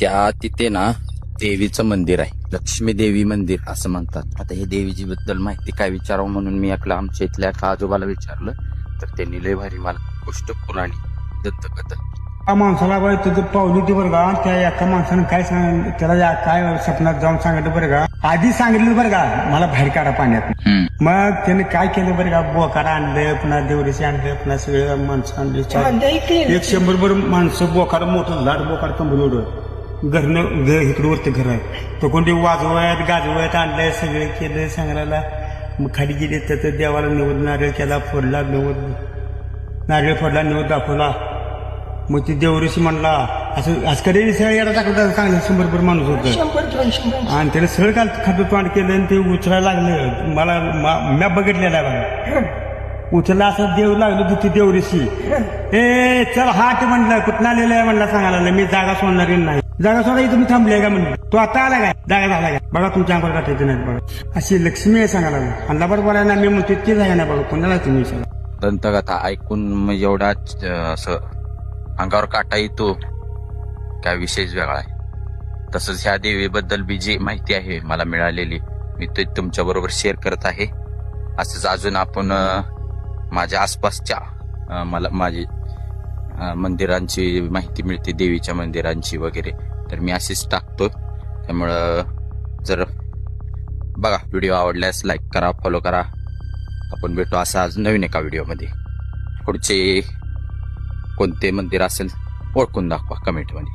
त्या तिथे ना देवीचं मंदिर आहे. लक्ष्मी देवी मंदिर असं म्हणतात. आता हे देवीची बद्दल माहिती काय विचारावं म्हणून मी आपल्या आमच्या इथल्या एका आजोबाला विचारलं. तर त्यांनी लय भारी मला गोष्ट पुराणी दत्तकथा त्या माणसाला बरं तिथं पावली होती बरं का? त्या एका माणसानं काय सांग त्याला या- काय स्वप्नात जाऊन सांगितलं बरं का? आधी सांगितलं बरं का? मला बाहेर काढा पाण्यात. मग त्याने काय केलं बरं का? बोकाड आणलं पुन्हा देवरीशी आणलं पुन्हा सगळे माणसं आणली चार- एक शंभर भर माणसं बोकाड मोठं लाड बोकाड कंबल घरनं घर इकडे वरती घर आहे. तो कोणते वाजवत गाजवत आणलंय सगळं केलं सांगायला मग खाली गेले तर देवाला निवड नारळ केला फोडला निवड नारळ फोडला निवड दाखवला. मग ती देवऋषी म्हणला असं असं कधी याला चांगलं शंभर भर माणूस होतं. आणि त्याने सगळं काल खातं तोंड केलं आणि ते उचलायला लागलं. मला म्या बघितलेलं बघा उचलला असं देव लागलं होती देवरीशी ए चल हाट म्हणलं कुठं आलेलं आहे म्हणलं सांगायला. मी जागा सोडणारी नाही. जागा सोडा तुम्ही थांबले का म्हणून? तो आता आला काय? जागा झाला काय? बघा तुमच्या अंगावर काटायचं नाही बघा. अशी लक्ष्मी आहे सांगायला लागलं. आणि लबाड बोलायला मी म्हणतो इतकी जागा नाही बघा. कोणाला तुम्ही दंतकथा ऐकून मग एवढा असं अंगावर काटा येतो. काय विशेष वेगळा आहे. तसंच ह्या देवीबद्दल बी जी माहिती आहे मला मिळालेली. मी ते तुमच्या बरोबर शेअर करत आहे. असंच अजून आपण माझ्या आसपासच्या मला माझी मंदिरांची माहिती मिळते देवीच्या मंदिरांची वगैरे. तर मी अशीच टाकतो त्यामुळं जर बघा व्हिडिओ आवडल्यास लाईक करा फॉलो करा. आपण भेटू असं आज नवीन एका व्हिडिओमध्ये. पुढचे कोणते मंदिर असेल ओळखून दाखवा कमेंटमध्ये.